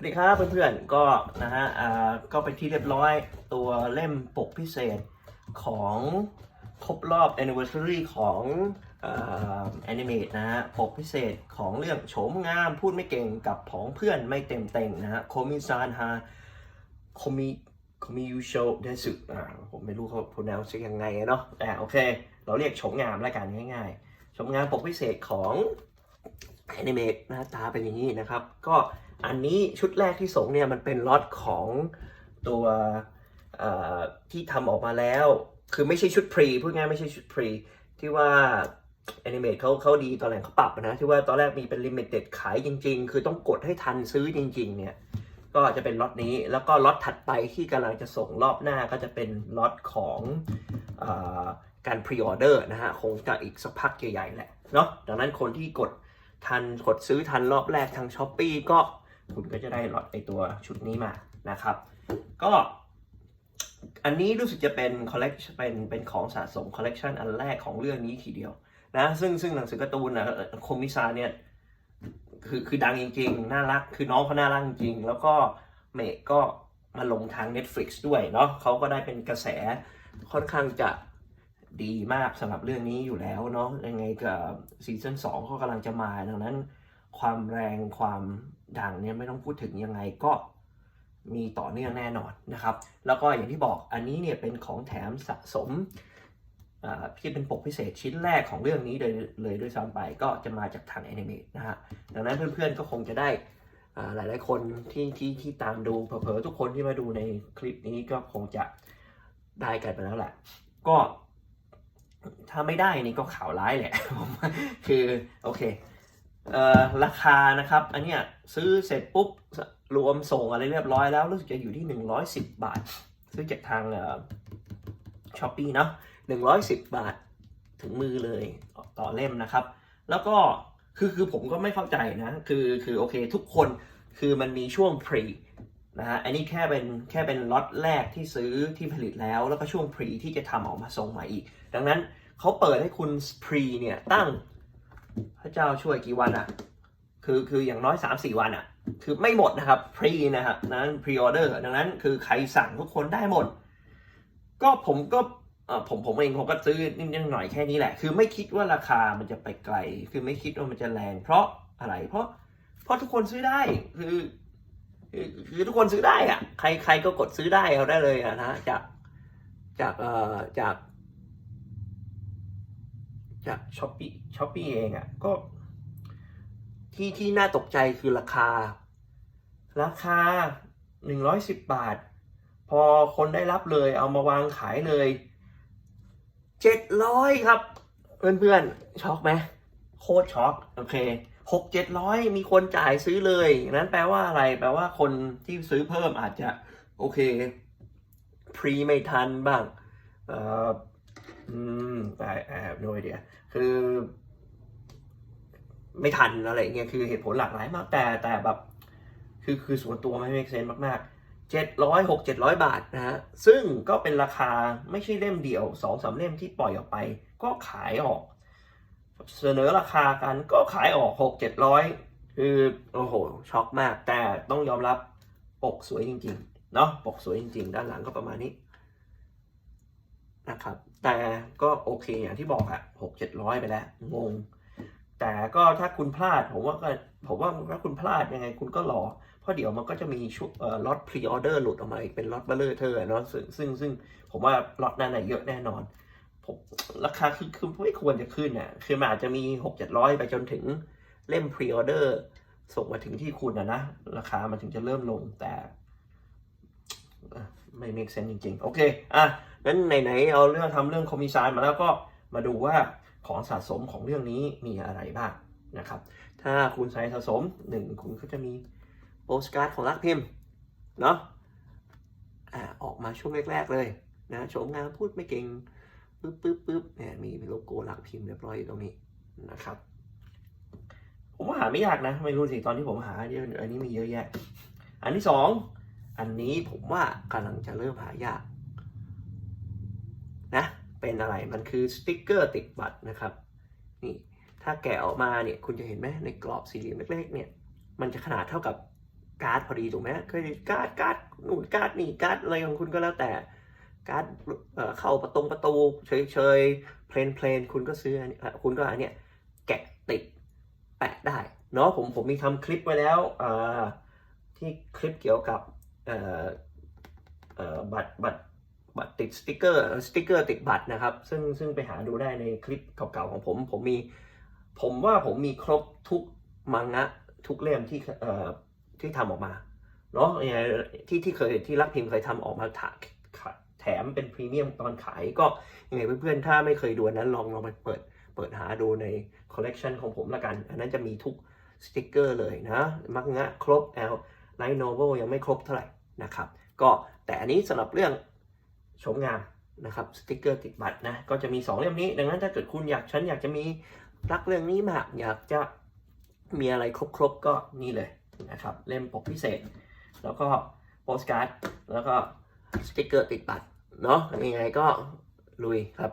สวัสดีครับเพื่อนๆก็นะฮะอ่าก็ไปนที่เรียบร้อยตัวเล่มปกพิเศษของครบรอบ anniversary ของแอนิเมตนะฮะ ปกพิเศษของเรื่องโฉมงามพูดไม่เก่งกับผองเพื่อนไม่เต็มเต็งนะฮะโคมิซานฮาโคมิโคมิยูโชเดสึอ่าผมไม่รู้เขา pronounce ยังไงเนาะแต่โอเค เราเรียกโฉมงามแล้วกันง่ายๆโฉมงามปกพิเศษของแอนิเมตหน้าตาเป็นอย่างนี้นะครับ ก็ อันนี้ชุดแรกที่ส่งเนี่ยมันเป็นล็อตของตัวที่ทำออกมาแล้ว คือไม่ใช่ชุดพรีพูดง่ายไม่ใช่ชุดพรีที่ว่าแอนิเมตเขาเขาดีตอนแรกเขาปรับนะ ที่ว่าตอนแรกมีเป็นลิมิเต็ดขายจริง ๆ คือต้องกดให้ทันซื้อจริง ๆ เนี่ย ก็จะเป็นล็อตนี้แล้วก็ล็อตถัดไปที่กำลังจะส่งรอบหน้าก็จะเป็นล็อตของอการพรีออเดอร์นะฮะ คงจะอีกสักพักใหญ่ๆแหละเนาะดังนั้นคนที่กดทันกดซื้อทันรอบแรกทางช้อปปีก็ คุณก็จะได้ล็อตไอตัวชุดนี้มานะครับ ก็อันนี้รู้สึกจะเป็นคอลเลกชันเป็นเป็นของสะสมคอลเลกชันอันแรกของเรื่องนี้ทีเดียวนะซึ่งซึ่งหนังสือการ์ตูนนะโคมิซาเนี่ยคือคือดังจริงๆ น่ารัก คือน้องเขาน่ารักจริง แล้วก็เมกก็มาลงทาง Netflix ด้วยเนาะเขาก็ได้เป็นกระแสค่อนข้างจะดีมากสำหรับเรื่องนี้อยู่แล้วเนาะยังไงกับซีซั่นสองก็กำลังจะมา ดังนั้นความแรงความ ดังเนี่ยไม่ต้องพูดถึงยังไงก็มีต่อเนื่องแน่นอนนะครับ แล้วก็อย่างที่บอกอันนี้เนี่ยเป็นของแถมสะสมอ่าที่เป็นปกพิเศษชิ้นแรกของเรื่องนี้เลยเลยด้วยซ้ำไปก็จะมาจากทางแอนิเมตนะฮะดังนั้นเพื่อนๆก็คงจะได้อ่าหลายๆคนที่ที่ที่ตามดูเผลอๆทุกคนที่มาดูในคลิปนี้ก็คงจะได้กันไปแล้วแหละ ก็ถ้าไม่ได้นี่ก็ข่าวร้ายแหละผมคือโอเค ราคานะครับ อันเนี้ยซื้อเสร็จปุ๊บรวมส่งอะไรเรียบร้อยแล้วรู้สึกจะอยู่ที่ 110 บาท ซื้อจากทางช้อปปี้เนาะ110 บาทถึงมือเลยต่อเล่มนะครับ แล้วก็คือคือผมก็ไม่เข้าใจนะคือคือโอเคทุกคนคือมันมีช่วงพรีนะฮะอันนี้แค่เป็นแค่เป็นล็อตแรกที่ซื้อที่ผลิตแล้ว แล้วก็ช่วงพรีที่จะทำออกมาส่งใหม่อีก ดังนั้นเขาเปิดให้คุณพรีเนี่ยตั้ง พระเจ้าช่วยกี่วันอะคือคืออย่างน้อย 3 4 วันอะคือไม่หมดนะครับพรีนะครับนั้นพรีออเดอร์ดังนั้นคือใครสั่งทุกคนได้หมด ก็ผมก็ผมผมเองผมก็ซื้อนิดหน่อยแค่นี้แหละ คือไม่คิดว่าราคามันจะไปไกล คือไม่คิดว่ามันจะแรง เพราะอะไร เพราะ เพราะทุกคนซื้อได้ คือคือคือทุกคนซื้อได้อะใครใครก็กดซื้อได้เอาได้เลยอะนะจากจากเอ่อจาก จากช้อปปี้ช้อปปี้เองอะ่ะก็ที่ที่น่าตกใจคือราคา ราคา 110 บาท พอคนได้รับเลยเอามาวางขายเลย 700 ครับ เพื่อนๆ ช็อกไหมโคตรช็อก โอเคหกเจ็ดร้อยมีคนจ่ายซื้อเลยนั้นแปลว่าอะไร แปลว่าคนที่ซื้อเพิ่มอาจจะ โอเค พรีไม่ทันบ้าง เอ่ออืม I I have no idea คือ ไม่ทันอะไรเงี้ยคือเหตุผลหลากหลายมากแต่แต่แบบ คือคือส่วนตัวไม่ make sense มากๆเจ็ดร้อยหกเจ็ดร้อยบาทนะฮะ ซึ่งก็เป็นราคาไม่ใช่เล่มเดียวสองสามเล่มที่ปล่อยออกไป ก็ขายออก เสนอราคากันก็ขายออกหกเจ็ดร้อยคือโอ้โห ช็อกมาก แต่ต้องยอมรับปกสวยจริง ๆ เนาะปกสวยจริง ๆ ด้านหลังก็ประมาณนี้ นะครับ แต่ก็โอเคอย่างที่บอกอะหกเจ็ดร้อยไปแล้ว งง แต่ก็ถ้าคุณพลาดผมว่าก็ผมว่าถ้าคุณพลาดยังไงคุณก็รอ เพราะเดี๋ยวมันก็จะมีชุดเอ่อล็อตพรีออเดอร์หลุดออกมาอีกเป็นล็อตเบลเลอร์เธอเนาะซึ่งซึ่งซึ่งผมว่าล็อตนั้นน่ะเยอะแน่นอนผมราคาคือคือไม่ควรจะขึ้นอะคือมันอาจจะมีหกเจ็ดร้อยไปจนถึงเล่มพรีออเดอร์ส่งมาถึงที่คุณนะนะ ราคามันถึงจะเริ่มลงแต่เอ่อ ไม่ make sense จริงๆ โอเค อะงั้นไหนๆ เอาเรื่องทำเรื่องคอมมิชชั่นมาแล้วก็มาดูว่าของสะสมของเรื่องนี้มีอะไรบ้างนะครับ ถ้าคุณใช้สะสมหนึ่งคุณก็จะมีโปสการ์ดของรักพิมพ์ เนาะอ่าออกมาช่วงแรกๆ เลยนะโฉมงามพูดไม่เก่งปึ๊บปึ๊บปึ๊บเนี่ยมีโลโก้รักพิมพ์เรียบร้อยอยู่ตรงนี้นะครับ ผมว่าหาไม่ยากนะ ไม่รู้สิ ตอนที่ผมหาเดี๋ยวอันนี้มีเยอะแยะ อันที่สอง อันนี้ผมว่ากำลังจะเริ่มหายากนะเป็นอะไรมันคือสติกเกอร์ติดบัตรนะครับนี่ถ้าแกะออกมาเนี่ยคุณจะเห็นไหมในกรอบสี่เหลี่ยมเล็กๆเนี่ยมันจะขนาดเท่ากับการ์ดพอดีถูกไหมเครการ์ดการ์ดนู่นการ์ดนี่การ์ดอะไรของคุณก็แล้วแต่การ์ดเข้าประตงประตูเฉยเฉยเพลนเพลนคุณก็ซื้ออันนี้คุณก็อันเนี้ยแกะติดแปะได้เนาะผมผมมีทำคลิปไว้แล้วอ่าที่คลิปเกี่ยวกับ บัตรบัตรบัตรติดสติกเกอร์สติกเกอร์ติดบัตรนะครับ ซึ่งซึ่งไปหาดูได้ในคลิปเก่าๆของผม ผมมีผมว่าผมมีครบทุกมังงะทุกเล่มที่เอ่อที่ทำออกมาเนาะที่ที่เคยที่รักพิมพ์เคยทำออกมาถาแถมเป็นพรีเมียมตอนขายก็ยังไงเพื่อนๆ ถ้าไม่เคยดูนั้นลองลองไปเปิดเปิดหาดูในคอลเลกชันของผมละกัน อันนั้นจะมีทุกสติกเกอร์เลยนะ มังงะครบแอลไลท์โนเวลยังไม่ครบเท่าไหร่ นะครับ ก็แต่อันนี้สำหรับเรื่องโฉมงามนะครับสติกเกอร์ติดบัตรนะก็จะมี 2 เล่มนี้ ดังนั้นถ้าเกิดคุณอยากฉันอยากจะมีรักเรื่องนี้มาก อยากจะมีอะไรครบๆก็นี่เลยนะครับเล่มปกพิเศษ แล้วก็โปสการ์ดแล้วก็สติกเกอร์ติดบัตรเนาะยังไงก็ลุยครับ